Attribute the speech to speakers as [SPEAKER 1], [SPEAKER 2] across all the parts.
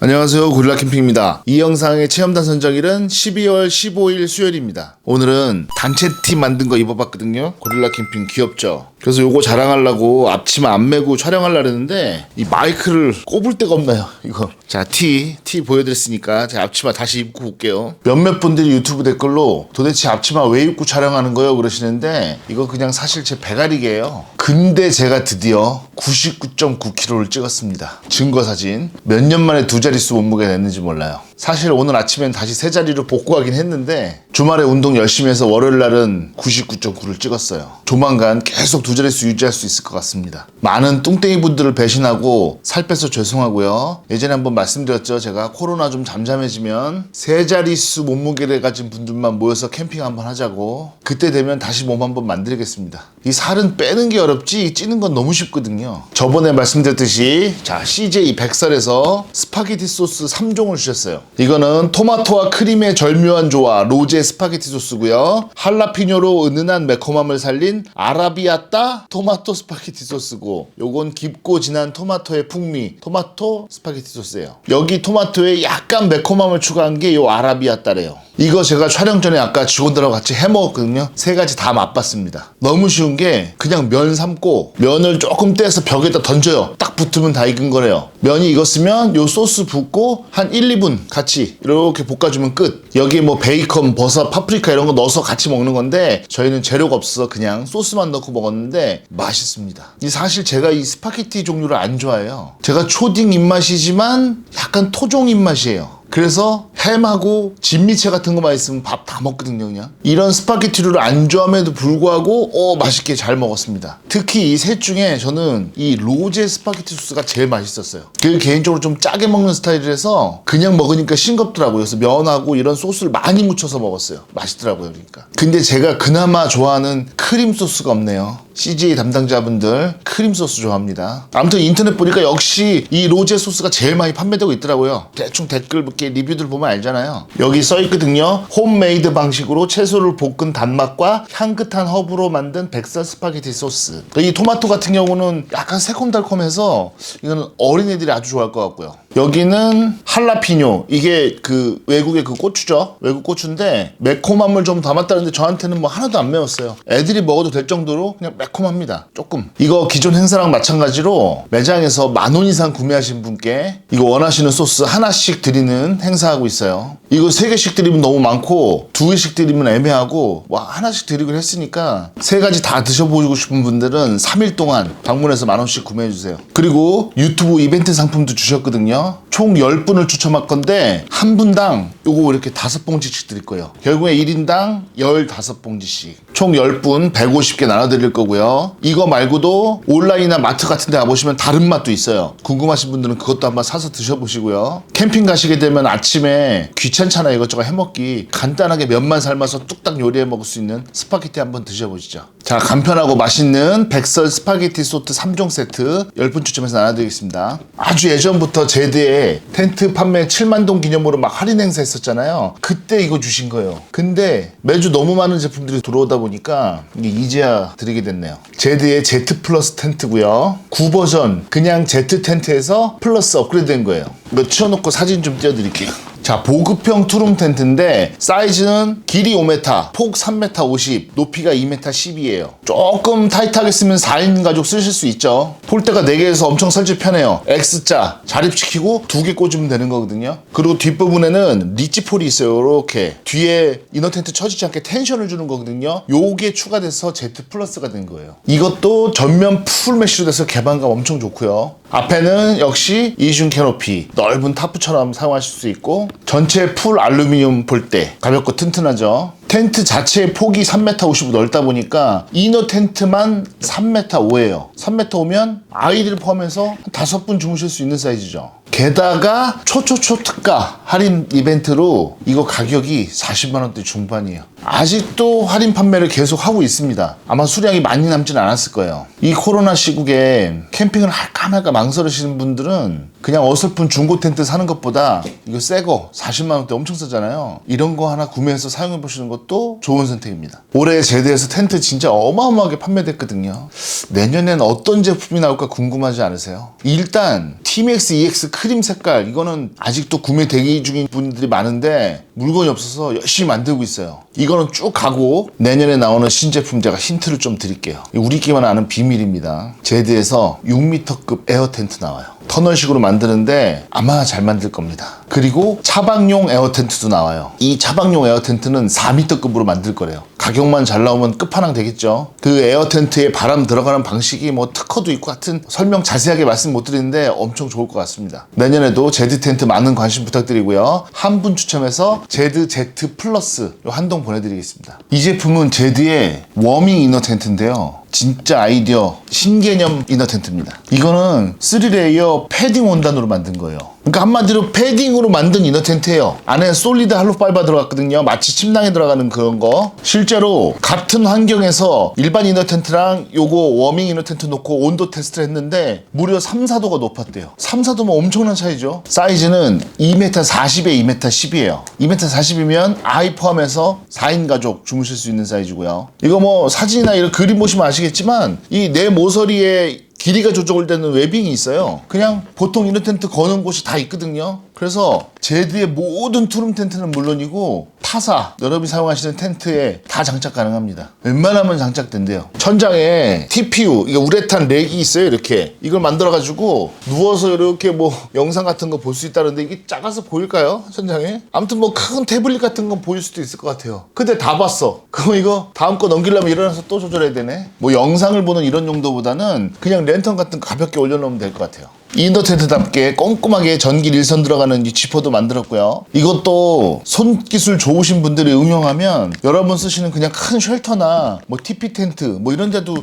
[SPEAKER 1] 안녕하세요. 고릴라 캠핑입니다. 이 영상의 체험단 선정일은 12월 15일 수요일입니다. 오늘은 단체 티 만든 거 입어봤거든요. 고릴라 캠핑 귀엽죠? 그래서 요거 자랑하려고 앞치마 안 메고 촬영하려고 했는데 이 마이크를 꼽을 데가 없나요 이거. 자티티 보여드렸으니까 제 앞치마 다시 입고 올게요. 몇몇 분들이 유튜브 댓글로 도대체 앞치마 왜 입고 촬영하는 거예요? 그러시는데 이거 그냥 사실 제 배가리개예요. 근데 제가 드디어 99.9kg를 찍었습니다. 증거 사진. 몇 년 만에 두자 릿수 몸무게 냈는지 몰라요 사실 오늘 아침엔 다시 세 자리로 복구하긴 했는데 주말에 운동 열심히 해서 월요일 날은 99.9를 찍었어요. 조만간 계속 두 자릿수 유지할 수 있을 것 같습니다. 많은 뚱땡이 분들을 배신하고 살 빼서 죄송하고요. 예전에 한번 말씀드렸죠. 제가 코로나 좀 잠잠해지면 세 자릿수 몸무게를 가진 분들만 모여서 캠핑 한번 하자고. 그때 되면 다시 몸 한번 만들겠습니다. 이 살은 빼는 게 어렵지 찌는 건 너무 쉽거든요. 저번에 말씀드렸듯이 자 CJ 백설에서 스파게티 소스 3종을 주셨어요 이거는 토마토와 크림의 절묘한 조화 로제 스파게티 소스고요. 할라피뇨로 은은한 매콤함을 살린 아라비아따 토마토 스파게티 소스고 요건 깊고 진한 토마토의 풍미 토마토 스파게티 소스예요. 여기 토마토에 약간 매콤함을 추가한 게 요 아라비아따래요 이거 제가 촬영 전에 아까 직원들하고 같이 해 먹었거든요. 세 가지 다 맛봤습니다. 너무 쉬운 게 그냥 면 삶고 면을 조금 떼서 벽에다 던져요. 딱 붙으면 다 익은 거래요. 면이 익었으면 요 소스 붓고 한 1, 2분 같이 이렇게 볶아주면 끝. 여기에 뭐 베이컨, 버섯, 파프리카 이런 거 넣어서 같이 먹는 건데 저희는 재료가 없어서 그냥 소스만 넣고 먹었는데 맛있습니다. 이 사실 제가 이 스파게티 종류를 안 좋아해요. 제가 초딩 입맛이지만 약간 토종 입맛이에요. 그래서 햄하고 진미채 같은 거만 있으면 밥 다 먹거든요 그냥. 이런 스파게티를 안 좋아함에도 불구하고 어 맛있게 잘 먹었습니다. 특히 이 셋 중에 저는 이 로제 스파게티 소스가 제일 맛있었어요. 그 개인적으로 좀 짜게 먹는 스타일이라서 그냥 먹으니까 싱겁더라고요. 그래서 면하고 이런 소스를 많이 묻혀서 먹었어요. 맛있더라고요 그러니까. 근데 제가 그나마 좋아하는 크림 소스가 없네요. CJ 담당자분들 크림 소스 좋아합니다. 아무튼 인터넷 보니까 역시 이 로제 소스가 제일 많이 판매되고 있더라고요. 대충 댓글 이렇게 리뷰들 보면 알잖아요. 여기 써 있거든요. 홈메이드 방식으로 채소를 볶은 단맛과 향긋한 허브로 만든 백설 스파게티 소스. 이 토마토 같은 경우는 약간 새콤달콤해서 이거는 어린애들이 아주 좋아할 것 같고요. 여기는 할라피뇨. 이게 그 외국의 그 고추죠. 외국 고추인데 매콤함을 좀 담았다는데 저한테는 뭐 하나도 안 매웠어요. 애들이 먹어도 될 정도로 그냥 매콤합니다. 조금. 이거 기존 행사랑 마찬가지로 매장에서 만 원 이상 구매하신 분께 이거 원하시는 소스 하나씩 드리는 행사하고 있어요. 이거 세 개씩 드리면 너무 많고 두 개씩 드리면 애매하고 와 하나씩 드리기로 했으니까 세 가지 다 드셔보고 싶은 분들은 3일 동안 방문해서 만 원씩 구매해 주세요. 그리고 유튜브 이벤트 상품도 주셨거든요. 총 10분을 추첨할 건데 한 분당 요거 이렇게 다섯 봉지씩 드릴 거예요. 결국에 1인당 15봉지씩. 총 10분 150개 나눠 드릴 거고요. 이거 말고도 온라인이나 마트 같은 데 가보시면 다른 맛도 있어요. 궁금하신 분들은 그것도 한번 사서 드셔보시고요. 캠핑 가시게 되면 아침에 귀 찮잖아요. 이것저것 해먹기. 간단하게 면만 삶아서 뚝딱 요리해 먹을 수 있는 스파게티 한번 드셔보시죠. 자, 간편하고 맛있는 백설 스파게티 소트 3종 세트 10분 추첨해서 나눠드리겠습니다. 아주 예전부터 제드에 텐트 판매 7만 동 기념으로 막 할인 행사 했었잖아요. 그때 이거 주신 거예요. 근데 매주 너무 많은 제품들이 들어오다 보니까 이게 이제야 드리게 됐네요. 제드의 Z 플러스 텐트고요. 9버전 그냥 Z 텐트에서 플러스 업그레이드 된 거예요. 이거 치워놓고 사진 좀 띄워드릴게요. 자, 보급형 투룸 텐트인데 사이즈는 길이 5m, 폭 3m 50, 높이가 2m 10이에요. 조금 타이트하게 쓰면 4인 가족 쓰실 수 있죠. 폴대가 4개에서 엄청 설치 편해요. X자 자립시키고 두개 꽂으면 되는 거거든요. 그리고 뒷부분에는 리치폴이 있어요. 이렇게 뒤에 이너 텐트 쳐지지 않게 텐션을 주는 거거든요. 요게 추가돼서 Z 플러스가 된 거예요. 이것도 전면 풀 메쉬로 돼서 개방감 엄청 좋고요. 앞에는 역시 이중 캐노피 넓은 타프처럼 사용하실 수 있고 전체 풀 알루미늄 볼대 가볍고 튼튼하죠. 텐트 자체의 폭이 3m 55 넓다 보니까 이너 텐트만 3m 5예요. 3m 5면 아이들 포함해서 한 5분 주무실 수 있는 사이즈죠 게다가 초초초 특가 할인 이벤트로 이거 가격이 40만원대 중반이에요 아직도 할인 판매를 계속 하고 있습니다 아마 수량이 많이 남진 않았을 거예요 이 코로나 시국에 캠핑을 할까 말까 망설이시는 분들은 그냥 어설픈 중고 텐트 사는 것보다 이거 새거 40만 원대 엄청 싸잖아요. 이런 거 하나 구매해서 사용해 보시는 것도 좋은 선택입니다. 올해 제대에서 텐트 진짜 어마어마하게 판매됐거든요. 내년엔 어떤 제품이 나올까 궁금하지 않으세요? 일단 TMX EX 크림 색깔 이거는 아직도 구매 대기 중인 분들이 많은데 물건이 없어서 열심히 만들고 있어요. 이거는 쭉 가고 내년에 나오는 신제품 제가 힌트를 좀 드릴게요. 우리끼만 아는 비밀입니다. 제드에서 6m급 에어 텐트 나와요. 터널식으로 만드는데 아마 잘 만들 겁니다. 그리고 차박용 에어 텐트도 나와요. 이 차박용 에어 텐트는 4m급으로 만들 거래요. 가격만 잘 나오면 끝판왕 되겠죠. 그 에어 텐트에 바람 들어가는 방식이 뭐 특허도 있고 같은 설명 자세하게 말씀 못 드리는데 엄청 좋을 것 같습니다. 내년에도 제드 텐트 많은 관심 부탁드리고요. 한 분 추첨해서 제드 Z 플러스 요한동 보내드리겠습니다. 이 제품은 제드의 워밍 이너 텐트인데요. 진짜 아이디어 신개념 이너 텐트입니다. 이거는 3레이어 패딩 원단으로 만든 거예요. 그러니까 한마디로 패딩으로 만든 이너 텐트예요. 안에 솔리드 할로 파이버 들어갔거든요. 마치 침낭에 들어가는 그런 거. 실제로 같은 환경에서 일반 이너 텐트랑 요거 워밍 이너 텐트 놓고 온도 테스트를 했는데 무려 3, 4도가 높았대요. 3, 4도면 엄청난 차이죠. 사이즈는 2m 40에 2m 10이에요. 2m 40이면 아이 포함해서 4인 가족 주무실 수 있는 사이즈고요. 이거 뭐 사진이나 이런 그림 보시면 아시겠지만 이 내 모서리에 길이가 조절되는 웨빙이 있어요. 그냥 보통 이너 텐트 거는 곳이 다 있거든요. 그래서 제드의 모든 투룸 텐트는 물론이고 타사 여러분이 사용하시는 텐트에 다 장착 가능합니다. 웬만하면 장착된대요. 천장에 TPU 이게 우레탄 렉이 있어요. 이렇게 이걸 만들어 가지고 누워서 이렇게 뭐 영상 같은 거 볼 수 있다는데 이게 작아서 보일까요? 천장에? 아무튼 뭐 큰 태블릿 같은 건 보일 수도 있을 것 같아요. 근데 다 봤어. 그럼 이거 다음 거 넘기려면 일어나서 또 조절해야 되네. 뭐 영상을 보는 이런 용도보다는 그냥 랜턴 같은 거 가볍게 올려놓으면 될 것 같아요. 인더 텐트답게 꼼꼼하게 전기 일선 들어가는 이 지퍼도 만들었고요. 이것도 손기술 좋으신 분들이 응용하면 여러분 쓰시는 그냥 큰 쉘터나 뭐 TP 텐트 뭐 이런 데도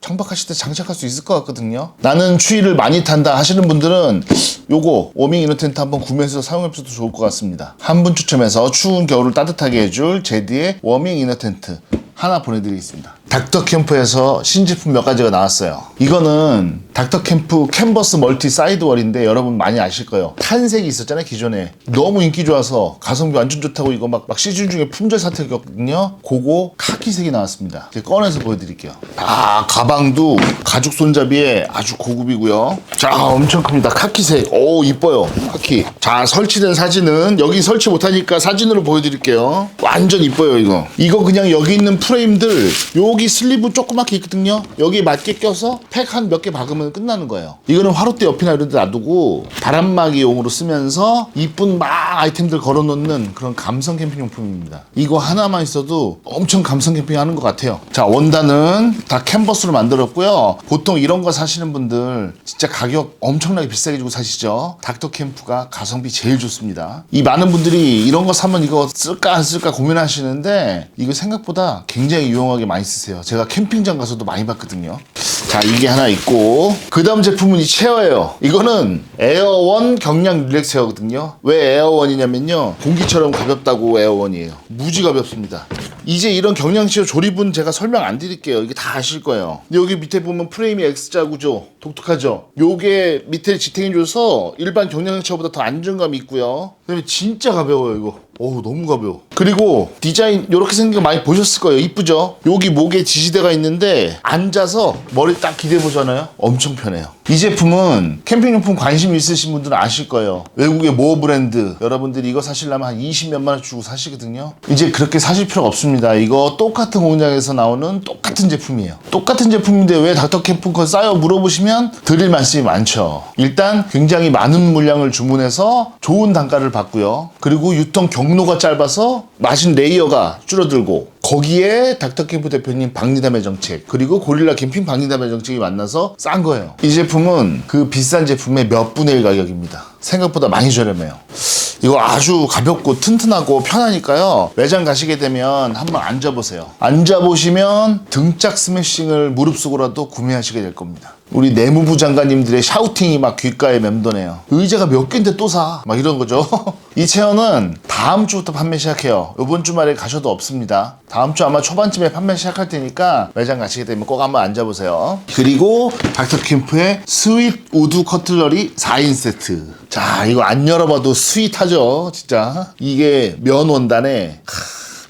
[SPEAKER 1] 창박하실 때 장착할 수 있을 것 같거든요. 나는 추위를 많이 탄다 하시는 분들은 요거 워밍 이너 텐트 한번 구매해서 사용해보셔도 좋을 것 같습니다. 한 분 추첨해서 추운 겨울을 따뜻하게 해줄 제디의 워밍 이너 텐트 하나 보내드리겠습니다. 닥터 캠프에서 신제품 몇 가지가 나왔어요. 이거는 닥터 캠프 캔버스 멀티 사이드월인데 여러분 많이 아실 거예요. 탄색이 있었잖아요 기존에. 너무 인기 좋아서 가성비 완전 좋다고 이거 막, 막 시즌 중에 품절 사태였거든요. 그거 카키색이 나왔습니다. 꺼내서 보여드릴게요. 아 가방도 가죽 손잡이에 아주 고급이고요. 자 엄청 큽니다. 카키색. 오 이뻐요. 카키. 자 설치된 사진은 여기 설치 못하니까 사진으로 보여드릴게요. 완전 이뻐요 이거. 이거 그냥 여기 있는 프레임들 여기 슬리브 조그맣게 있거든요. 여기 맞게 껴서 팩 한 몇 개 박으면 끝나는 거예요. 이거는 화롯대 옆이나 이런 데 놔두고 바람막이용으로 쓰면서 이쁜 막 아이템들 걸어놓는 그런 감성 캠핑 용품입니다. 이거 하나만 있어도 엄청 감성 캠핑 하는 것 같아요. 자 원단은 다 캔버스로 만들었고요. 보통 이런 거 사시는 분들 진짜 가격 엄청나게 비싸게 주고 사시죠. 닥터 캠프가 가성비 제일 좋습니다. 이 많은 분들이 이런 거 사면 이거 쓸까 안 쓸까 고민하시는데 이거 생각보다 굉장히 유용하게 많이 쓰세요. 제가 캠핑장 가서도 많이 봤거든요. 자 이게 하나 있고 그 다음 제품은 이 체어예요. 이거는 에어원 경량 릴렉스 체어거든요. 왜 에어원이냐면요. 공기처럼 가볍다고 에어원이에요. 무지 가볍습니다. 이제 이런 경량 체어 조립은 제가 설명 안 드릴게요. 이게 다 아실 거예요. 여기 밑에 보면 프레임이 X자 구조 독특하죠? 요게 밑에 지탱해줘서 일반 경량 체어보다 더 안정감이 있고요. 그 다음에 진짜 가벼워요 이거. 어우 너무 가벼워. 그리고 디자인 이렇게 생긴 거 많이 보셨을 거예요. 이쁘죠? 여기 목에 지지대가 있는데 앉아서 머리 딱 기대 보잖아요. 엄청 편해요 이 제품은 캠핑용품 관심 있으신 분들은 아실 거예요. 외국의 모 브랜드. 여러분들이 이거 사시려면 한 20몇만 원 주고 사시거든요. 이제 그렇게 사실 필요가 없습니다. 이거 똑같은 공장에서 나오는 똑같은 제품이에요. 똑같은 제품인데 왜 닥터 캠프 거 싸요? 물어보시면 드릴 말씀이 많죠. 일단 굉장히 많은 물량을 주문해서 좋은 단가를 받고요. 그리고 유통 경로가 짧아서 마신 레이어가 줄어들고 거기에 닥터 캠프 대표님 박리담의 정책 그리고 고릴라 캠핑 박리담의 정책이 만나서 싼 거예요. 이 제품 은 그 비싼 제품의 몇 분의 1 가격입니다. 생각보다 많이 저렴해요. 이거 아주 가볍고 튼튼하고 편하니까요. 매장 가시게 되면 한번 앉아보세요. 앉아보시면 등짝 스매싱을 무릅쓰고라도 구매하시게 될 겁니다. 우리 내무부 장관님들의 샤우팅이 막 귓가에 맴도네요. 의자가 몇 개인데 또 사. 막 이런 거죠. 이 체어는 다음 주부터 판매 시작해요. 이번 주말에 가셔도 없습니다. 다음 주 아마 초반쯤에 판매 시작할 테니까 매장 가시게 되면 꼭 한번 앉아보세요. 그리고 닥터캠프의 스윗 우드 커틀러리 4인 세트. 자, 이거 안 열어봐도 스윗하죠, 진짜. 이게 면 원단에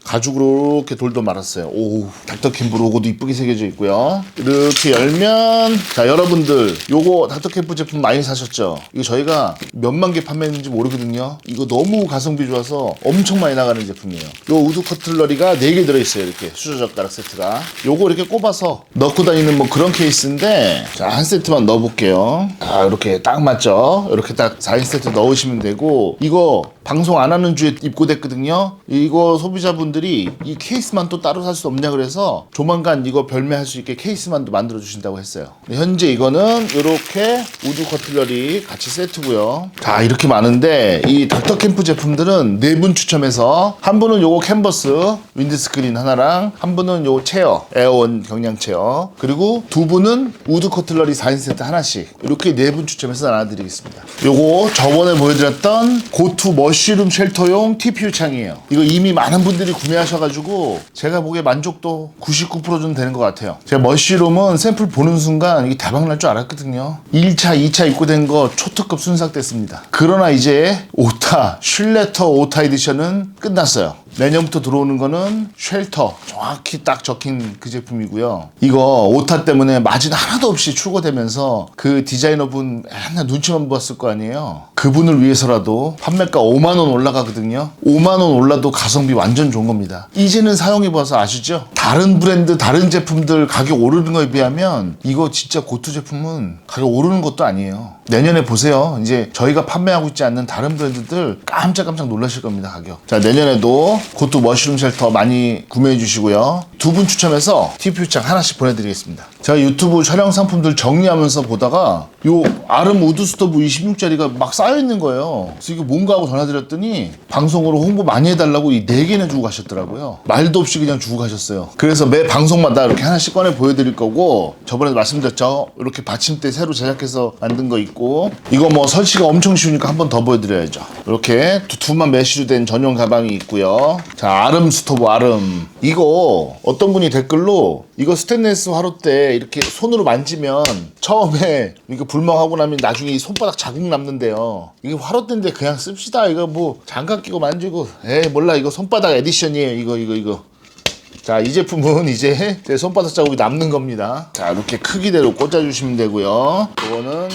[SPEAKER 1] 가죽으로 이렇게 돌도 말았어요. 오, 닥터캠프 로고도 이쁘게 새겨져 있고요. 이렇게 열면 자 여러분들 요거 닥터캠프 제품 많이 사셨죠? 이거 저희가 몇만 개 판매했는지 모르거든요. 이거 너무 가성비 좋아서 엄청 많이 나가는 제품이에요. 요 우드 커틀러리가 4개 들어있어요. 이렇게 수저젓가락 세트가. 요거 이렇게 꼽아서 넣고 다니는 뭐 그런 케이스인데 자 한 세트만 넣어볼게요. 자 이렇게 딱 맞죠? 이렇게 딱 4인 세트 넣으시면 되고 이거 방송 안 하는 주에 입고됐거든요. 이거 소비자분들이 이 케이스만 또 따로 살 수 없냐 그래서 조만간 이거 별매할 수 있게 케이스만도 만들어 주신다고 했어요. 현재 이거는 이렇게 우드 커틀러리 같이 세트고요. 자 이렇게 많은데 이 닥터 캠프 제품들은 네 분 추첨해서 한 분은 요거 캔버스 윈드스크린 하나랑 한 분은 요 체어 에어원 경량 체어 그리고 두 분은 우드 커틀러리 4인 세트 하나씩 이렇게 네 분 추첨해서 나눠드리겠습니다. 요거 저번에 보여드렸던 고투 머 쉬룸 쉘터용 TPU 창이에요. 이거 이미 많은 분들이 구매하셔가지고 제가 보기에 만족도 99% 정도 되는 것 같아요. 제가 머쉬룸은 샘플 보는 순간 이게 대박 날 줄 알았거든요. 1차, 2차 입고된 거 초특급 순삭됐습니다. 그러나 이제 오타, 슐레터 오타 에디션은 끝났어요. 내년부터 들어오는 거는 쉘터 정확히 딱 적힌 그 제품이고요. 이거 오타 때문에 마진 하나도 없이 출고되면서 그 디자이너분 맨날 눈치만 보았을 거 아니에요. 그분을 위해서라도 판매가 5만 원 올라가거든요. 5만 원 올라도 가성비 완전 좋은 겁니다. 이제는 사용해봐서 아시죠? 다른 브랜드, 다른 제품들 가격 오르는 거에 비하면 이거 진짜 고투 제품은 가격 오르는 것도 아니에요. 내년에 보세요. 이제 저희가 판매하고 있지 않는 다른 브랜드들 깜짝깜짝 놀라실 겁니다, 가격. 자, 내년에도 고투 머쉬룸 쉘터 많이 구매해 주시고요. 두 분 추첨해서 TPU창 하나씩 보내드리겠습니다. 제가 유튜브 촬영 상품들 정리하면서 보다가 요 아름 우드 스토브 26짜리가 막 쌓여있는 거예요. 그래서 이게 뭔가 하고 전화드렸더니 방송으로 홍보 많이 해달라고 이 4개나 주고 가셨더라고요. 말도 없이 그냥 주고 가셨어요. 그래서 매 방송마다 이렇게 하나씩 꺼내 보여드릴 거고 저번에도 말씀드렸죠. 이렇게 받침대 새로 제작해서 만든 거 있고 이거 뭐 설치가 엄청 쉬우니까 한 번 더 보여드려야죠. 이렇게 두툼한 메쉬로 된 전용 가방이 있고요. 자 아름 스토브 아름 이거 어떤 분이 댓글로 이거 스테인레스 화롯대 이렇게 손으로 만지면 처음에 이거 불멍하고 나면 나중에 이 손바닥 자국 남는데요. 이게 화롯대인데 그냥 씁시다. 이거 뭐 장갑 끼고 만지고 에이 몰라 이거 손바닥 에디션이에요. 이거 이거 이거. 자, 이 제품은 이제 제 손바닥 자국이 남는 겁니다. 자, 이렇게 크기대로 꽂아주시면 되고요. 이거는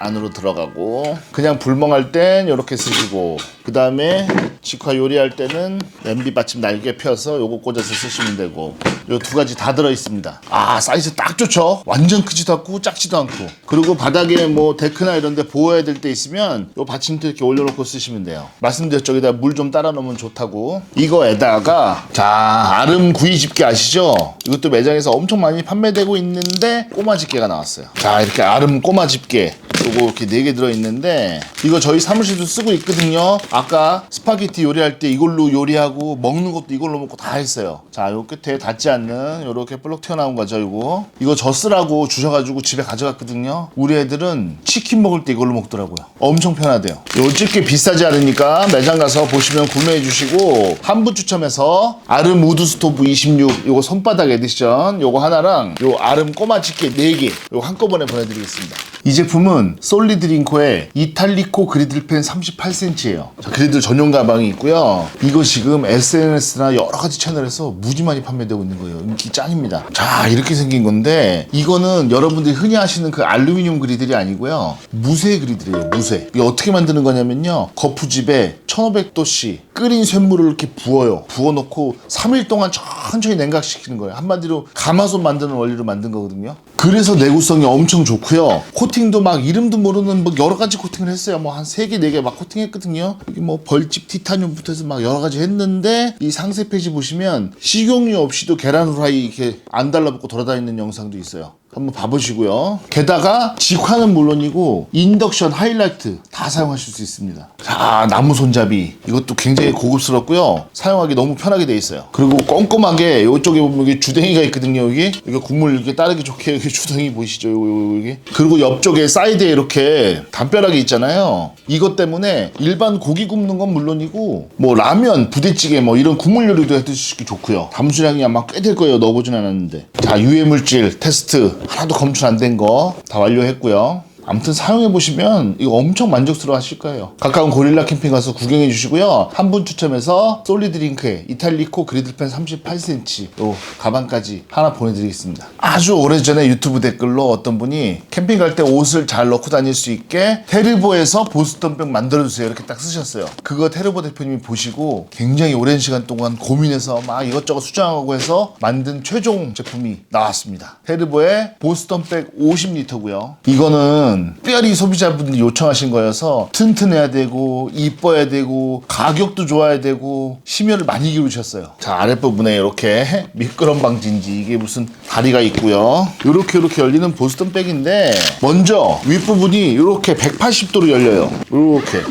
[SPEAKER 1] 안으로 들어가고 그냥 불멍할 땐 이렇게 쓰시고 그 다음에 직화 요리할 때는 냄비 받침 날개 펴서 요거 꽂아서 쓰시면 되고 요 두 가지 다 들어 있습니다. 아 사이즈 딱 좋죠. 완전 크지도 않고 작지도 않고 그리고 바닥에 뭐 데크나 이런 데 보호해야 될 때 있으면 요 받침대 이렇게 올려놓고 쓰시면 돼요. 말씀드렸죠. 여기다 물 좀 따라 놓으면 좋다고 이거에다가 자 아름 구이 집게 아시죠? 이것도 매장에서 엄청 많이 판매되고 있는데 꼬마 집게가 나왔어요. 자 이렇게 아름 꼬마 집게 요거 이렇게 네 개 들어 있는데 이거 저희 사무실도 쓰고 있거든요 아까 스파게티 요리할 때 이걸로 요리하고 먹는 것도 이걸로 먹고 다 했어요. 자 요 끝에 닿지 않는 요렇게 볼록 튀어나온 거죠 이거. 이거 저 쓰라고 주셔가지고 집에 가져갔거든요. 우리 애들은 치킨 먹을 때 이걸로 먹더라고요. 엄청 편하대요. 요 집게 비싸지 않으니까 매장 가서 보시면 구매해 주시고 한분 추첨해서 아름 우드 스토브 26 요거 손바닥 에디션 요거 하나랑 요 아름 꼬마 집게 4개 요거 한꺼번에 보내드리겠습니다 이 제품은 솔리드링코의 이탈리코 그리들펜 38cm예요. 그리들 전용 가방이 있고요. 이거 지금 SNS나 여러 가지 채널에서 무지 많이 판매되고 있는 거예요. 인기 짱입니다. 자, 이렇게 생긴 건데 이거는 여러분들이 흔히 아시는 그 알루미늄 그리들이 아니고요. 무쇠 그리들이에요. 무쇠. 이게 어떻게 만드는 거냐면요. 거푸집에 1500도씨 끓인 쇳물을 이렇게 부어요. 부어놓고 3일 동안 천천히 냉각시키는 거예요. 한마디로 가마솥 만드는 원리로 만든 거거든요. 그래서 내구성이 엄청 좋고요. 코팅도 막 이름도 모르는 뭐 여러 가지 코팅을 했어요. 뭐 한 세 개, 네 개 막 코팅했거든요. 이게 뭐 벌집 티타늄부터 해서 막 여러 가지 했는데 이 상세 페이지 보시면 식용유 없이도 계란 후라이 이렇게 안 달라붙고 돌아다니는 영상도 있어요. 한번 봐보시고요. 게다가 직화는 물론이고 인덕션 하이라이트 다 사용하실 수 있습니다. 자 나무 손잡이 이것도 굉장히 고급스럽고요. 사용하기 너무 편하게 돼 있어요. 그리고 꼼꼼하게 이쪽에 보면 여기 주댕이가 있거든요. 여기 이거 국물 이렇게 따르기 좋게 여기 주댕이 보이시죠? 여기. 그리고 옆쪽에 사이드에 이렇게 담벼락이 있잖아요. 이것 때문에 일반 고기 굽는 건 물론이고 뭐 라면, 부대찌개 뭐 이런 국물 요리도 해 드시기 좋고요. 담수량이 아마 꽤 될 거예요. 넣어보진 않았는데. 자 유해 물질 테스트 하나도 검출 안 된 거 다 완료했고요. 아무튼 사용해 보시면 이거 엄청 만족스러워 하실 거예요. 가까운 고릴라 캠핑 가서 구경해 주시고요. 한 분 추첨해서 솔리드 링크에 이탈리코 그리들펜 38cm 요 가방까지 하나 보내드리겠습니다. 아주 오래전에 유튜브 댓글로 어떤 분이 캠핑 갈 때 옷을 잘 넣고 다닐 수 있게 테르보에서 보스턴백 만들어주세요 이렇게 딱 쓰셨어요. 그거 테르보 대표님이 보시고 굉장히 오랜 시간 동안 고민해서 막 이것저것 수정하고 해서 만든 최종 제품이 나왔습니다. 테르보의 보스턴백 50리터고요. 이거는 특별히 소비자분들이 요청하신 거여서 튼튼해야 되고 이뻐야 되고 가격도 좋아야 되고 심혈을 많이 기울이셨어요. 자 아랫부분에 이렇게 미끄럼 방지인지 이게 무슨 다리가 있고요. 이렇게 이렇게 열리는 보스턴 백인데 먼저 윗부분이 이렇게 180도로 열려요. 이렇게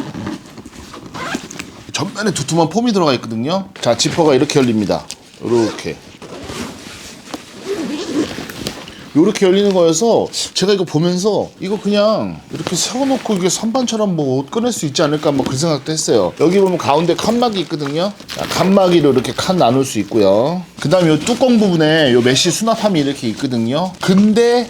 [SPEAKER 1] 전면에 두툼한 폼이 들어가 있거든요. 자 지퍼가 이렇게 열립니다. 이렇게 이렇게 열리는 거여서 제가 이거 보면서 이거 그냥 이렇게 세워놓고 이게 선반처럼 뭐옷 꺼낼 수 있지 않을까 뭐 그 생각도 했어요. 여기 보면 가운데 칸막이 있거든요. 자, 칸막이로 이렇게 칸 나눌 수 있고요. 그 다음에 이 뚜껑 부분에 이 메쉬 수납함이 이렇게 있거든요. 근데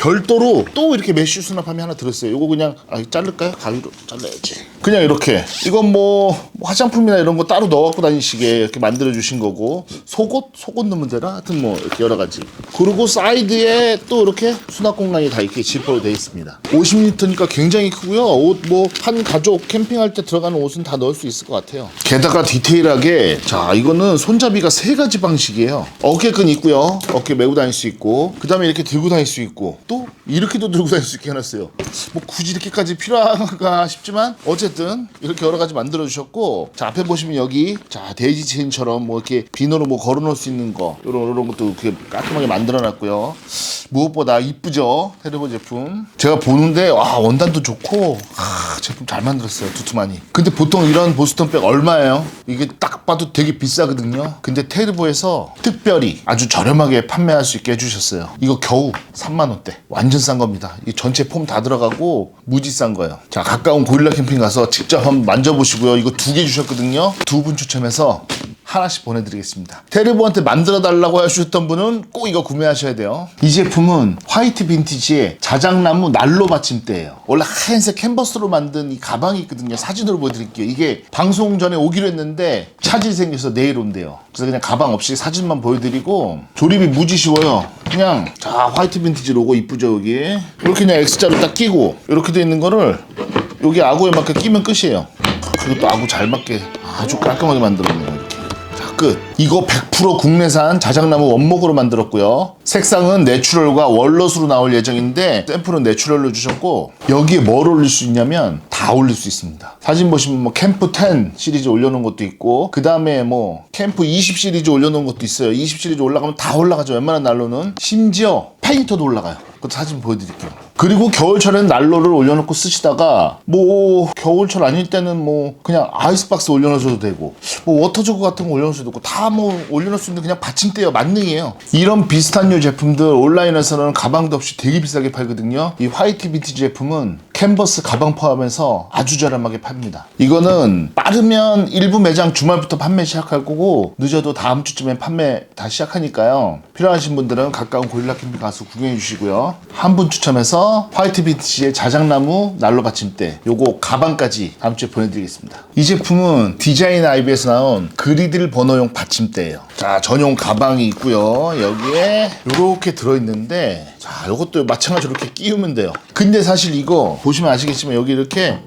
[SPEAKER 1] 별도로 또 이렇게 메쉬 수납함이 하나 들었어요. 이거 그냥 아, 자를까요? 가위로 잘라야지. 그냥 이렇게 이건 뭐 화장품이나 이런 거 따로 넣어 갖고 다니시게 이렇게 만들어 주신 거고 속옷 속옷 넣으면 되나? 하여튼 뭐 이렇게 여러 가지. 그리고 사이드에 또 이렇게 수납 공간이 다 이렇게 지퍼로 되어 있습니다. 50리터니까 굉장히 크고요. 옷 뭐 한 가족 캠핑할 때 들어가는 옷은 다 넣을 수 있을 것 같아요. 게다가 디테일하게 자 이거는 손잡이가 세 가지 방식이에요. 어깨끈 있고요. 어깨 메고 다닐 수 있고 그 다음에 이렇게 들고 다닐 수 있고 또 이렇게도 들고 다닐 수 있게 해놨어요. 뭐 굳이 이렇게까지 필요한가 싶지만 어쨌든 이렇게 여러 가지 만들어 주셨고 자 앞에 보시면 여기 자 데이지 체인처럼 뭐 이렇게 비너로 뭐 걸어 놓을 수 있는 거 이런 이런 것도 이렇게 깔끔하게 만들어 놨고요. 무엇보다 이쁘죠 테르보 제품. 제가 보는데 와 원단도 좋고 아, 제품 잘 만들었어요 두툼하니. 근데 보통 이런 보스턴백 얼마예요? 이게 딱 봐도 되게 비싸거든요. 근데 테르보에서 특별히 아주 저렴하게 판매할 수 있게 해주셨어요. 이거 겨우 3만 원대. 완전 싼 겁니다. 이 전체 폼 다 들어가고 무지 싼 거예요. 자 가까운 고릴라 캠핑 가서 직접 한번 만져보시고요. 이거 두 개 주셨거든요. 두 분 추첨해서 하나씩 보내드리겠습니다. 테르보한테 만들어 달라고 하셨던 분은 꼭 이거 구매하셔야 돼요. 이 제품은 화이트 빈티지의 자작나무 난로 받침대예요. 원래 하얀색 캔버스로 만든 이 가방이 있거든요. 사진으로 보여드릴게요. 이게 방송 전에 오기로 했는데 차질이 생겨서 내일 온대요. 그래서 그냥 가방 없이 사진만 보여드리고 조립이 무지 쉬워요. 그냥 자 화이트 빈티지 로고 이쁘죠 여기 이렇게 그냥 X자로 딱 끼고 이렇게 돼 있는 거를 여기 아구에 맞게 끼면 끝이에요. 또 아구 잘 맞게 아주 깔끔하게 만들었네요. 끝. 이거 100% 국내산 자작나무 원목으로 만들었고요. 색상은 내추럴과 월넛으로 나올 예정인데 샘플은 내추럴로 주셨고 여기에 뭘 올릴 수 있냐면 다 올릴 수 있습니다. 사진 보시면 뭐 캠프 10 시리즈 올려놓은 것도 있고 그 다음에 뭐 캠프 20 시리즈 올려놓은 것도 있어요. 20 시리즈 올라가면 다 올라가죠. 웬만한 난로는 심지어 페인터도 올라가요. 그것도 사진 보여드릴게요. 그리고 겨울철엔 난로를 올려놓고 쓰시다가 뭐 겨울철 아닐 때는 뭐 그냥 아이스박스 올려놓으셔도 되고 뭐 워터저그 같은 거 올려놓으셔도 되고 다 뭐 올려놓을 수 있는 그냥 받침대예요. 만능이에요. 이런 비슷한 류 제품들 온라인에서는 가방도 없이 되게 비싸게 팔거든요. 이 화이트 비티지 제품은 캔버스 가방 포함해서 아주 저렴하게 팝니다. 이거는 빠르면 일부 매장 주말부터 판매 시작할 거고 늦어도 다음 주쯤에 판매 다 시작하니까요. 필요하신 분들은 가까운 고릴라 캠핑 가서 구경해 주시고요. 한 분 추첨해서 화이트 비티지의 자작나무 난로 받침대 요거 가방까지 다음 주에 보내드리겠습니다. 이 제품은 디자인 아이비에서 나온 그리들 번호용 받침대예요. 자 전용 가방이 있고요. 여기에 요렇게 들어있는데 자 요것도 마찬가지로 이렇게 끼우면 돼요. 근데 사실 이거 보시면 아시겠지만 여기 이렇게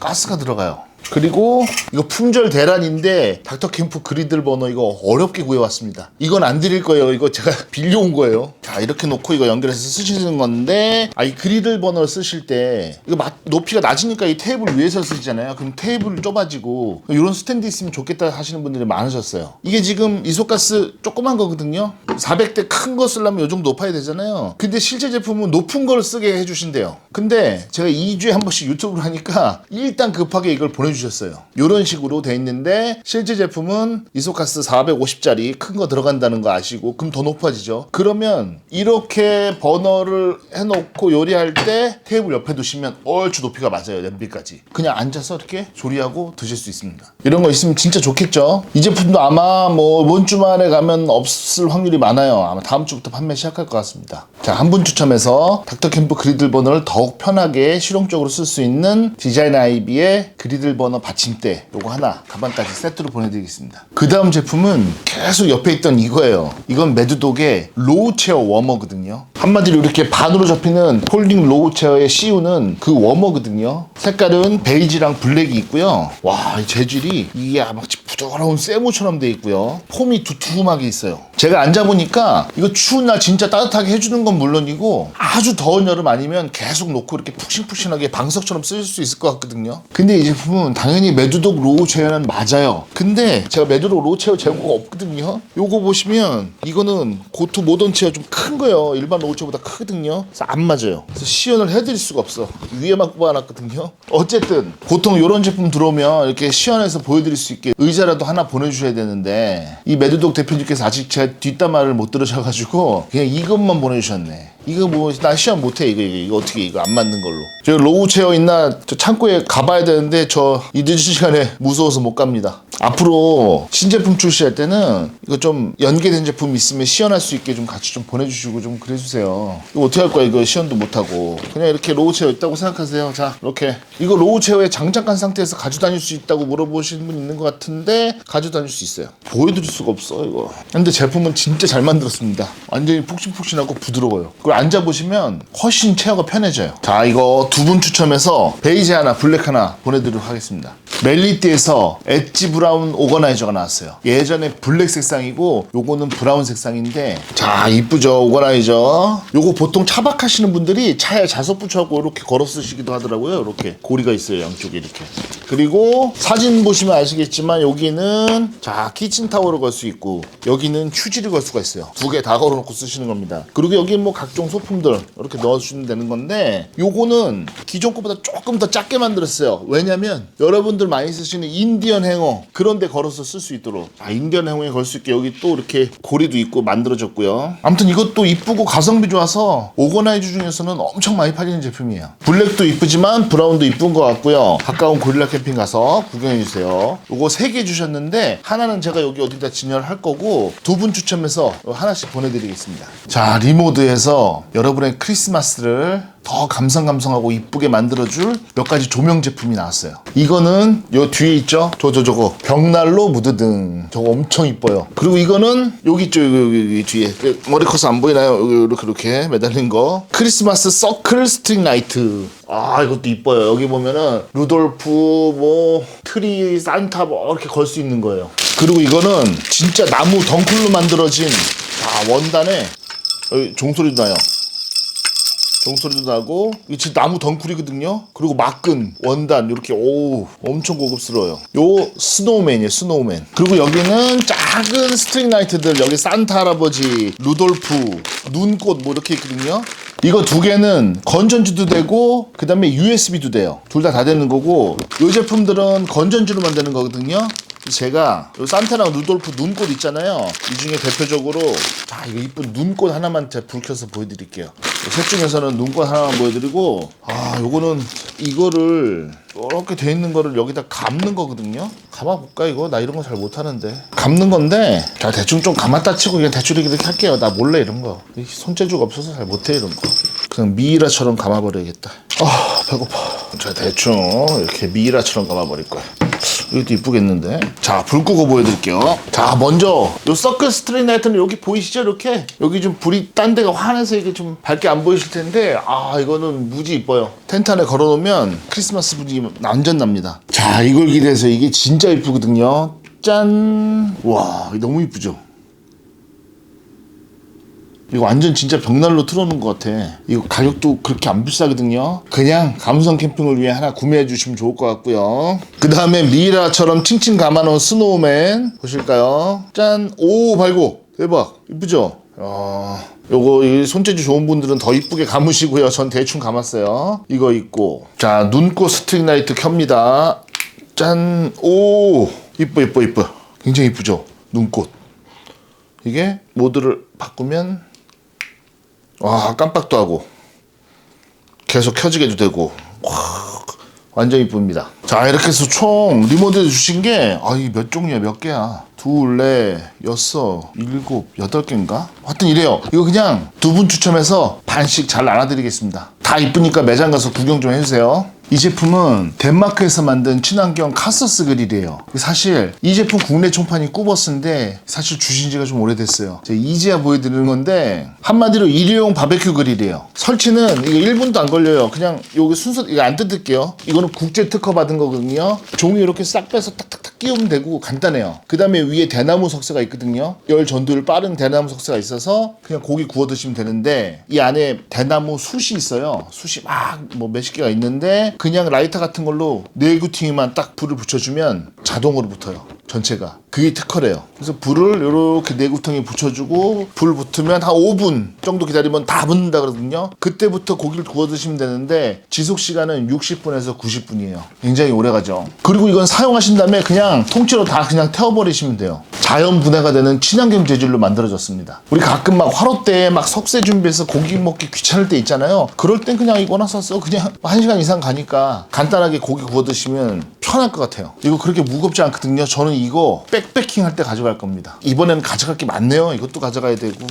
[SPEAKER 1] 가스가 들어가요. 그리고 이거 품절 대란인데 닥터 캠프 그리들 번호 이거 어렵게 구해왔습니다. 이건 안 드릴 거예요. 이거 제가 빌려온 거예요. 자 이렇게 놓고 이거 연결해서 쓰시는 건데 아 이 그리들 번호를 쓰실 때 이거 마- 높이가 낮으니까 이 테이블 위에서 쓰잖아요. 그럼 테이블 좁아지고 이런 스탠드 있으면 좋겠다 하시는 분들이 많으셨어요. 이게 지금 이소가스 조그만 거거든요. 400대 큰 거 쓰려면 요 정도 높아야 되잖아요. 근데 실제 제품은 높은 걸 쓰게 해주신대요. 근데 제가 2주에 한 번씩 유튜브를 하니까 일단 급하게 이걸 보내주셨어요. 보여주셨어요. 이런 식으로 돼 있는데 실제 제품은 이소카스 450짜리 큰 거 들어간다는 거 아시고 그럼 더 높아지죠. 그러면 이렇게 버너를 해놓고 요리할 때 테이블 옆에 두시면 얼추 높이가 맞아요. 냄비까지. 그냥 앉아서 이렇게 조리하고 드실 수 있습니다. 이런 거 있으면 진짜 좋겠죠. 이 제품도 아마 뭐 이번 주말에 가면 없을 확률이 많아요. 아마 다음 주부터 판매 시작할 것 같습니다. 자, 한 분 추첨해서 닥터캠프 그리들 버너를 더욱 편하게 실용적으로 쓸 수 있는 디자인 아이비의 그리들 버너 받침대 요거 하나 가방까지 세트로 보내드리겠습니다. 그 다음 제품은 계속 옆에 있던 이거예요. 이건 매드독의 로우 체어 워머거든요. 한마디로 이렇게 반으로 접히는 폴딩 로우 체어의 CU는 그 워머거든요. 색깔은 베이지랑 블랙이 있고요. 와, 이 재질이 이게 마치 부드러운 세모처럼 돼 있고요. 폼이 두툼하게 있어요. 제가 앉아보니까 이거 추운 날 진짜 따뜻하게 해주는 건 물론이고 아주 더운 여름 아니면 계속 놓고 이렇게 푹신푹신하게 방석처럼 쓸 수 있을 것 같거든요. 근데 이 제품은 당연히 매드독 로우 체어는 맞아요. 근데 제가 매드독 로우 체어 재고가 없거든요. 요거 보시면 이거는 고토 모던 체어 좀 큰 거예요. 일반 로우 체어보다 크거든요. 그래서 안 맞아요. 그래서 시연을 해드릴 수가 없어. 위에만 꼽아놨거든요. 어쨌든 보통 이런 제품 들어오면 이렇게 시연해서 보여드릴 수 있게 의자라도 하나 보내주셔야 되는데 이 매드독 대표님께서 아직 제 뒷담화를 못 들으셔가지고 그냥 이것만 보내주셨네. 이거 뭐 나 시연 못해 이거 이거, 이거 어떻게 이거 안 맞는 걸로. 저 로우 체어 있나 저 창고에 가봐야 되는데 저 이 늦은 시간에 무서워서 못 갑니다. 앞으로 신제품 출시할 때는 이거 좀 연계된 제품 있으면 시연할 수 있게 좀 같이 좀 보내주시고 좀 그래주세요. 이거 어떻게 할 거야 이거 시연도 못하고 그냥 이렇게 로우 체어 있다고 생각하세요. 자 이렇게 이거 로우 체어에 장착한 상태에서 가지고 다닐 수 있다고 물어보시는 분 있는 것 같은데 가지고 다닐 수 있어요. 보여드릴 수가 없어 이거. 근데 제품은 진짜 잘 만들었습니다. 완전히 푹신푹신하고 부드러워요. 그걸 앉아보시면 훨씬 체어가 편해져요. 자 이거 두 분 추첨해서 베이지 하나 블랙 하나 보내드리도록 하겠습니다. 멜리띠에서 엣지 브라운 오거나이저가 나왔어요. 예전에 블랙 색상이고 요거는 브라운 색상인데 자 이쁘죠 오거나이저. 요거 보통 차박하시는 분들이 차에 자석 붙여갖고 이렇게 걸어 쓰시기도 하더라고요. 이렇게 고리가 있어요 양쪽에 이렇게. 그리고 사진 보시면 아시겠지만 여기는 자 키친타워를 걸 수 있고 여기는 휴지를 걸 수가 있어요. 두 개 다 걸어놓고 쓰시는 겁니다. 그리고 여기 뭐 각종 소품들 이렇게 넣어주시면 되는 건데 요거는 기존 거보다 조금 더 작게 만들었어요. 왜냐면 여러분들 많이 쓰시는 인디언 행어 그런 데 걸어서 쓸 수 있도록 아 인디언 행어에 걸 수 있게 여기 또 이렇게 고리도 있고 만들어졌고요. 아무튼 이것도 이쁘고 가성비 좋아서 오거나이즈 중에서는 엄청 많이 팔리는 제품이에요. 블랙도 이쁘지만 브라운도 이쁜 것 같고요. 가까운 고릴라 캠핑 가서 구경해 주세요. 요거 세 개 주셨는데 하나는 제가 여기 어디다 진열할 거고 두 분 추첨해서 하나씩 보내드리겠습니다. 자 리모드에서 여러분의 크리스마스를 더 감성감성하고 이쁘게 만들어줄 몇 가지 조명 제품이 나왔어요. 이거는 요 뒤에 있죠? 저, 저, 저거. 벽난로 무드등. 저거 엄청 이뻐요. 그리고 이거는 여기 있죠? 여기, 여기, 여기 뒤에. 머리 커서 안 보이나요? 이렇게, 이렇게 매달린 거. 크리스마스 서클 스트링 라이트. 아, 이것도 이뻐요. 여기 보면은 루돌프, 뭐, 트리, 산타 뭐 이렇게 걸 수 있는 거예요. 그리고 이거는 진짜 나무 덩쿨로 만들어진 아, 원단에 여기 종소리도 나요. 종소리도 나고 이게 진짜 나무 덩쿨이거든요? 그리고 막근 원단 이렇게 오 엄청 고급스러워요. 요 스노우맨이에요 스노우맨. 그리고 여기는 작은 스트링 라이트들 여기 산타 할아버지 루돌프 눈꽃 뭐 이렇게 있거든요? 이거 두 개는 건전지도 되고 그 다음에 USB도 돼요. 둘 다다 되는 거고 이 제품들은 건전지로 만드는 거거든요 제가 요 산타랑 루돌프 눈꽃 있잖아요. 이 중에 대표적으로 자 이거 이쁜 눈꽃 하나만 제가 불 켜서 보여드릴게요. 셋 중에서는 눈꽃 하나만 보여드리고 아 요거는 이거를 이렇게 돼 있는 거를 여기다 감는 거거든요. 감아볼까 이거 나 이런 거 잘 못하는데 감는 건데 자 대충 좀 감았다 치고 그냥 대충 이렇게 할게요. 나 몰래 이런 거 손재주가 없어서 잘 못해 이런 거. 그냥 미이라처럼 감아버려야겠다. 아 배고파. 자 대충 이렇게 미이라처럼 감아버릴 거야. 이것도 이쁘겠는데? 자 불 끄고 보여드릴게요. 자 먼저 요 서클 스트레인 라이트는 여기 보이시죠? 이렇게? 여기 좀 불이 딴 데가 환해서 이게 좀 밝게 안 보이실 텐데 아 이거는 무지 이뻐요. 텐트 안에 걸어놓으면 크리스마스 분위기 완전 납니다. 자 이걸 기대해서 이게 진짜 이쁘거든요. 짠 와 너무 이쁘죠 이거 완전 진짜 벽난로 틀어놓은 것 같아. 이거 가격도 그렇게 안 비싸거든요. 그냥 감성 캠핑을 위해 하나 구매해 주시면 좋을 것 같고요. 그 다음에 미라처럼 칭칭 감아놓은 스노우맨 보실까요? 짠! 오 발고 대박 이쁘죠? 어... 요거 이 손재주 좋은 분들은 더 이쁘게 감으시고요. 전 대충 감았어요. 이거 있고 자 눈꽃 스트링 라이트 켭니다. 짠! 오! 이뻐, 이뻐, 이뻐. 굉장히 이쁘죠? 눈꽃. 이게 모드를 바꾸면, 와, 깜빡도 하고, 계속 켜지게도 되고, 와, 완전 이쁩니다. 자, 이렇게 해서 총 리모델 주신 게, 아, 이 몇 종류야, 몇 개야? 둘, 넷, 여섯, 일곱, 여덟 개인가? 하여튼 이래요. 이거 그냥 두 분 추첨해서 반씩 잘 나눠드리겠습니다. 다 이쁘니까 매장 가서 구경 좀 해주세요. 이 제품은 덴마크에서 만든 친환경 카서스 그릴이에요. 사실 이 제품 국내 총판이 꾸버스인데 사실 주신 지가 좀 오래됐어요. 제가 이제야 보여드리는 건데 한마디로 일회용 바베큐 그릴이에요. 설치는 이거 1분도 안 걸려요. 그냥 여기 순서 이거 안 뜯을게요. 이거는 국제 특허 받은 거거든요. 종이 이렇게 싹 빼서 탁탁탁 끼우면 되고 간단해요. 그 다음에 위에 대나무 석쇠가 있거든요. 열 전도율 빠른 대나무 석쇠가 있어서 그냥 고기 구워 드시면 되는데 이 안에 대나무 숯이 있어요. 숯이 막 뭐 몇십 개가 있는데 그냥 라이터 같은 걸로 네구팅이만 딱 불을 붙여주면 자동으로 붙어요. 전체가 그게 특허래요. 그래서 불을 이렇게 네구통에 붙여주고 불 붙으면 한 5분 정도 기다리면 다 붙는다 그러거든요. 그때부터 고기를 구워 드시면 되는데 지속 시간은 60분에서 90분이에요. 굉장히 오래 가죠. 그리고 이건 사용하신 다음에 그냥 통째로 다 그냥 태워버리시면 돼요. 자연 분해가 되는 친환경 재질로 만들어졌습니다. 우리 가끔 막 화로 때막 석쇠 준비해서 고기 먹기 귀찮을 때 있잖아요. 그럴 땐 그냥 이거나 써서 그냥 한 시간 이상 가니까 간단하게 고기 구워 드시면 편할 것 같아요. 이거 그렇게 무겁지 않거든요. 저는 이거 백패킹 할 때 가져갈 겁니다. 이번에는 가져갈 게 많네요. 이것도 가져가야 되고.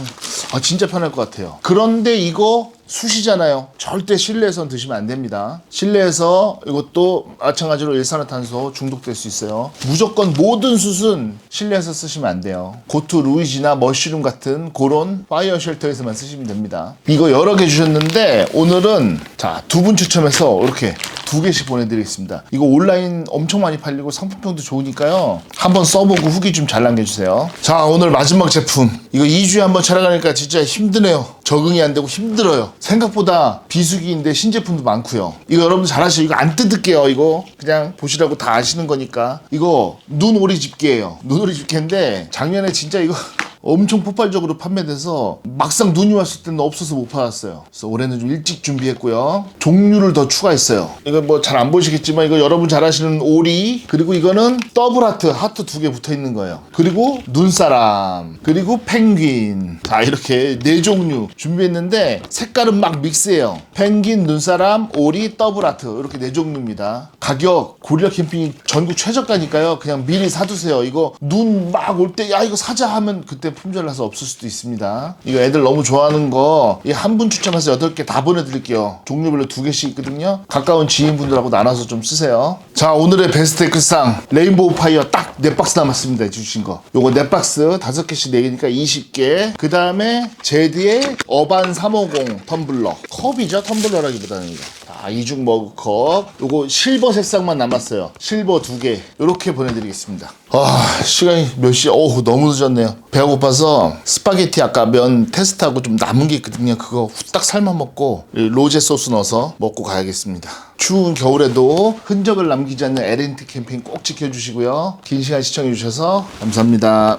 [SPEAKER 1] 아, 진짜 편할 것 같아요. 그런데 이거 숯이잖아요. 절대 실내에선 드시면 안 됩니다. 실내에서 이것도 마찬가지로 일산화탄소 중독될 수 있어요. 무조건 모든 숯은 실내에서 쓰시면 안 돼요. 고투 루이지나 머쉬룸 같은 그런 파이어 쉘터에서만 쓰시면 됩니다. 이거 여러 개 주셨는데 오늘은 자 두 분 추첨해서 이렇게 두 개씩 보내드리겠습니다. 이거 온라인 엄청 많이 팔리고 상품평도 좋으니까요. 한번 써보고 후기 좀 잘 남겨주세요. 자 오늘 마지막 제품 이거 2주에 한번 촬영하니까 진짜 힘드네요. 적응이 안 되고 힘들어요. 생각보다 비수기인데 신제품도 많고요. 이거 여러분들 잘 아시죠? 이거 안 뜯을게요. 이거 그냥 보시라고 다 아시는 거니까. 이거 눈오리 집게예요. 눈오리 집게인데 작년에 진짜 이거 엄청 폭발적으로 판매돼서 막상 눈이 왔을 때는 없어서 못 팔았어요. 그래서 올해는 좀 일찍 준비했고요. 종류를 더 추가했어요. 이거 뭐잘 안 보시겠지만 이거 여러분 잘 아시는 오리 그리고 이거는 더블 하트 하트 두 개 붙어 있는 거예요. 그리고 눈사람 그리고 펭귄 자 이렇게 네 종류 준비했는데 색깔은 막 믹스해요. 펭귄 눈사람 오리 더블 하트 이렇게 네 종류입니다. 가격 고릴라 캠핑이 전국 최저가니까요. 그냥 미리 사두세요. 이거 눈 막 올 때 야 이거 사자 하면 그때 품절나서 없을 수도 있습니다. 이거 애들 너무 좋아하는 거한분 추첨해서 8개 다 보내드릴게요. 종류별로 두 개씩 있거든요. 가까운 지인분들하고 나눠서 좀 쓰세요. 자 오늘의 베스트 댓글상 레인보우 파이어 딱 4박스 남았습니다. 주신 거. 요거 4박스 5개씩 4개니까 20개. 그 다음에 제드의 어반 350 텀블러. 컵이죠. 텀블러라기보다는 이거. 자, 이중 머그컵. 요거 실버 색상만 남았어요. 실버 두 개. 요렇게 보내드리겠습니다. 아, 시간이 몇 시? 어우, 너무 늦었네요. 배가 고파서 스파게티 아까 면 테스트하고 좀 남은 게 있거든요. 그거 후딱 삶아 먹고 이 로제 소스 넣어서 먹고 가야겠습니다. 추운 겨울에도 흔적을 남기지 않는 LNT 캠핑 꼭 지켜주시고요. 긴 시간 시청해주셔서 감사합니다.